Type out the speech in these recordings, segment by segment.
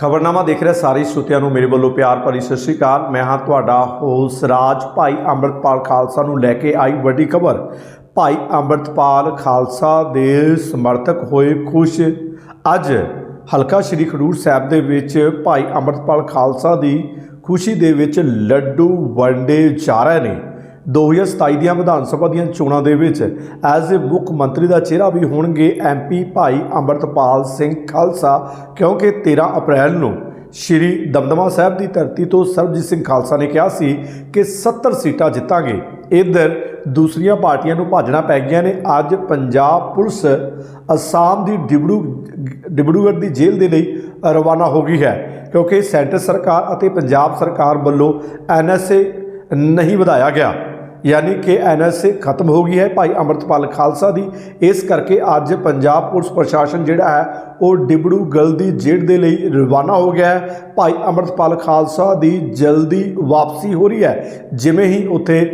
ਖਬਰਨਾਮਾ ਦੇਖ ਰਹੇ ਸਾਰੇ ਸਰੋਤਿਆਂ ਨੂੰ ਮੇਰੇ ਵੱਲੋਂ ਪਿਆਰ ਭਰੀ ਸਤਿ ਸ਼੍ਰੀ ਅਕਾਲ। ਮੈਂ ਹਾਂ ਤੁਹਾਡਾ ਹੋਸ ਰਾਜ, ਭਾਈ ਅੰਮ੍ਰਿਤਪਾਲ ਖਾਲਸਾ ਨੂੰ ਲੈ ਕੇ ਆਈ ਵੱਡੀ ਖਬਰ। ਭਾਈ ਅੰਮ੍ਰਿਤਪਾਲ ਖਾਲਸਾ ਦੇ ਸਮਰਥਕ ਹੋਏ ਖੁਸ਼। ਅੱਜ ਹਲਕਾ ਸ਼੍ਰੀ ਖਡੂਰ ਸਾਹਿਬ ਦੇ ਵਿੱਚ ਭਾਈ ਅੰਮ੍ਰਿਤਪਾਲ ਖਾਲਸਾ ਦੀ ਖੁਸ਼ੀ ਦੇ ਵਿੱਚ ਲੱਡੂ ਵੰਡੇ ਜਾ ਰਹੇ ਨੇ। 2027 ਦੀਆਂ ਵਿਧਾਨ ਸਭਾ ਦੀਆਂ ਚੋਣਾਂ ਦੇ ਵਿੱਚ ਐਜ਼ ਅ ਮੁੱਖ ਮੰਤਰੀ ਦਾ ਚਿਹਰਾ ਵੀ ਹੋਣਗੇ ਐਮਪੀ ਭਾਈ ਅੰਮ੍ਰਿਤਪਾਲ ਸਿੰਘ ਖਾਲਸਾ, ਕਿਉਂਕਿ 13 ਅਪ੍ਰੈਲ ਨੂੰ ਸ਼੍ਰੀ ਦਮਦਮਾ ਸਾਹਿਬ ਦੀ ਧਰਤੀ ਤੋਂ ਸਰਬਜੀਤ ਸਿੰਘ ਖਾਲਸਾ ਨੇ ਕਿਹਾ ਸੀ ਕਿ 70 ਸੀਟਾਂ ਜਿੱਤਾਂਗੇ। ਇੱਧਰ ਦੂਸਰੀਆਂ ਪਾਰਟੀਆਂ ਨੂੰ ਭਾਜਣਾ ਪੈ ਗਈਆਂ ਨੇ। ਅੱਜ ਪੰਜਾਬ ਪੁਲਿਸ ਅਸਾਮ ਦੀ ਡਿਬੜੂ ਡਿਬੜੂਗੜ੍ਹ ਦੀ ਜੇਲ੍ਹ ਦੇ ਲਈ ਰਵਾਨਾ ਹੋ ਗਈ ਹੈ, ਕਿਉਂਕਿ ਸੈਂਟਰ ਸਰਕਾਰ ਅਤੇ ਪੰਜਾਬ ਸਰਕਾਰ ਵੱਲੋਂ ਐਨਐਸਏ ਨਹੀਂ ਵਧਾਇਆ ਗਿਆ। ਯਾਨੀ ਕਿ ਐਨਐਸਏ ਖਤਮ ਹੋ ਗਈ ਹੈ ਭਾਈ ਅੰਮ੍ਰਿਤਪਾਲ ਖਾਲਸਾ ਦੀ। ਇਸ ਕਰਕੇ ਅੱਜ ਪੰਜਾਬ ਪੁਲਿਸ ਪ੍ਰਸ਼ਾਸਨ ਜਿਹੜਾ ਹੈ, ਉਹ ਡਿਬੜੂਗੜ੍ਹ ਦੀ ਜੇਲ੍ਹ ਦੇ ਲਈ ਰਵਾਨਾ ਹੋ ਗਿਆ ਹੈ। ਭਾਈ ਅੰਮ੍ਰਿਤਪਾਲ ਖਾਲਸਾ ਦੀ ਜਲਦੀ ਵਾਪਸੀ ਹੋ ਰਹੀ ਹੈ। ਜਿਵੇਂ ਹੀ ਉੱਥੇ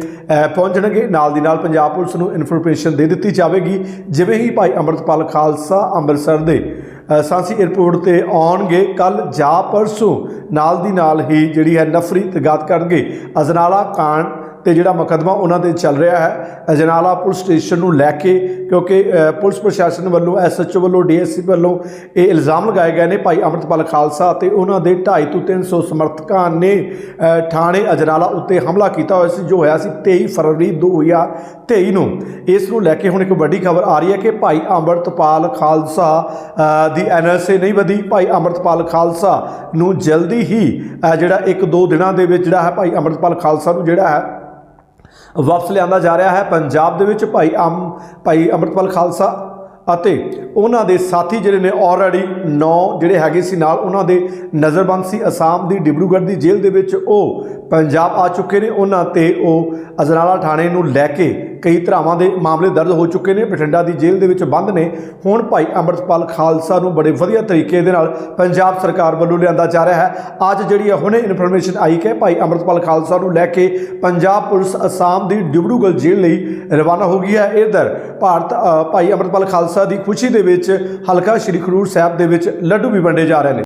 ਪਹੁੰਚਣਗੇ, ਨਾਲ ਦੀ ਨਾਲ ਪੰਜਾਬ ਪੁਲਿਸ ਨੂੰ ਇਨਫੋਰਮੇਸ਼ਨ ਦੇ ਦਿੱਤੀ ਜਾਵੇਗੀ। ਜਿਵੇਂ ਹੀ ਭਾਈ ਅੰਮ੍ਰਿਤਪਾਲ ਖਾਲਸਾ ਅੰਮ੍ਰਿਤਸਰ ਦੇ ਸਾਂਸੀ 에ਅਰਪੋਰਟ ਤੇ ਆਉਣਗੇ ਕੱਲ ਜਾਂ ਪਰਸੋਂ ਨਾਲ ਦੀ ਨਾਲ ਹੀ ਜਿਹੜੀ ਹੈ ਨਫਰੀ ਤਗਾਤ ਕਰਨਗੇ। ਅਜਨਾਲਾ ਕਾਂਡ ਤੇ ਜਿਹੜਾ ਮੁਕੱਦਮਾ ਉਹਨਾਂ ਤੇ ਚੱਲ ਰਿਹਾ ਹੈ ਅਜਨਾਲਾ ਪੁਲਿਸ ਸਟੇਸ਼ਨ ਨੂੰ ਲੈ ਕੇ ਕਿਉਂਕਿ ਪੁਲਿਸ ਪ੍ਰਸ਼ਾਸਨ ਵੱਲੋਂ ਐਸਐਚਓ ਵੱਲੋਂ ਡੀਐਸਸੀ ਵੱਲੋਂ ਇਹ ਇਲਜ਼ਾਮ ਲਗਾਏ ਗਏ ਨੇ ਭਾਈ ਅੰਮ੍ਰਿਤਪਾਲ ਖਾਲਸਾ ਅਤੇ ਉਹਨਾਂ ਦੇ 250 ਤੋਂ 300 ਸਮਰਥਕਾਂ ਨੇ ਥਾਣੇ ਅਜਨਾਲਾ ਉੱਤੇ ਹਮਲਾ ਕੀਤਾ ਹੋਇਆ ਸੀ ਜੋ ਹੋਇਆ ਸੀ 23 ਫਰਵਰੀ 2023 ਨੂੰ। ਇਸ ਨੂੰ ਲੈ ਕੇ ਹੁਣ ਇੱਕ ਵੱਡੀ ਖਬਰ ਆ ਰਹੀ ਹੈ ਕਿ ਭਾਈ ਅੰਮ੍ਰਿਤਪਾਲ ਖਾਲਸਾ ਅ, ਦੀ ਐਨਐਸਏ ਨਹੀਂ ਵਧੀ। ਭਾਈ ਅੰਮ੍ਰਿਤਪਾਲ ਖਾਲਸਾ ਨੂੰ ਜਲਦੀ ਹੀ ਜਿਹੜਾ ਇੱਕ ਦੋ ਦਿਨਾਂ ਦੇ ਵਿੱਚ ਜਿਹੜਾ ਹੈ ਭਾਈ ਅੰਮ੍ਰਿਤਪਾਲ ਖਾਲਸਾ ਨੂੰ ਜਿਹੜਾ ਹੈ ਵਾਪਸ ਲਿਆਂਦਾ ਜਾ ਰਿਹਾ ਹੈ। ਪੰਜਾਬ ਦੇ ਵਿੱਚ ਭਾਈ ਅਮ, ਭਾਈ ਅੰਮ੍ਰਿਤਪਾਲ ਖਾਲਸਾ ਅਤੇ ਉਹਨਾਂ ਦੇ ਸਾਥੀ ਜਿਹੜੇ ਨੇ ਆਲਰੇਡੀ 9 ਜਿਹੜੇ ਹੈਗੇ ਸੀ ਨਾਲ ਉਹਨਾਂ ਦੇ ਨਜ਼ਰਬੰਦ ਸੀ। ਅਸਾਮ ਦੀ ਡਿਬਰੂਗੜ੍ਹ ਦੀ ਜੇਲ੍ਹ ਦੇ ਵਿੱਚ ਉਹ ਪੰਜਾਬ ਆ ਚੁੱਕੇ ਨੇ। ਉਹਨਾਂ ਤੇ ਉਹ ਅਜਨਾਲਾ ਥਾਣੇ ਨੂੰ ਲੈ ਕੇ ਕਈ ਧਰਾਵਾਂ ਦੇ ਮਾਮਲੇ ਦਰਜ ਹੋ ਚੁੱਕੇ ਨੇ, ਬਠਿੰਡਾ ਦੀ ਜੇਲ੍ਹ ਦੇ ਵਿੱਚ ਬੰਦ ਨੇ। ਹੁਣ ਭਾਈ ਅੰਮ੍ਰਿਤਪਾਲ ਖਾਲਸਾ ਨੂੰ ਬੜੇ ਵਧੀਆ ਤਰੀਕੇ ਦੇ ਨਾਲ ਪੰਜਾਬ ਸਰਕਾਰ ਵੱਲੋਂ ਲਿਆਂਦਾ ਜਾ ਰਿਹਾ ਹੈ। ਅੱਜ ਜਿਹੜੀ ਹੈ ਹੁਣੇ ਇਨਫੋਰਮੇਸ਼ਨ ਆਈ ਕਿ ਭਾਈ ਅੰਮ੍ਰਿਤਪਾਲ ਖਾਲਸਾ ਨੂੰ ਲੈ ਕੇ ਪੰਜਾਬ ਪੁਲਿਸ ਅਸਾਮ ਦੀ ਡਿਬੜੂਗੜ੍ਹ ਜੇਲ੍ਹ ਲਈ ਰਵਾਨਾ ਹੋ ਗਈ ਹੈ। ਇਧਰ ਭਾਰਤ ਭਾਈ ਅੰਮ੍ਰਿਤਪਾਲ ਖਾਲਸਾ ਦੀ ਖੁਸ਼ੀ ਦੇ ਵਿੱਚ ਹਲਕਾ ਸ਼੍ਰੀ ਖਰੂਰ ਸਾਹਿਬ ਦੇ ਵਿੱਚ ਲੱਡੂ ਵੀ ਵੰਡੇ ਜਾ ਰਹੇ ਨੇ।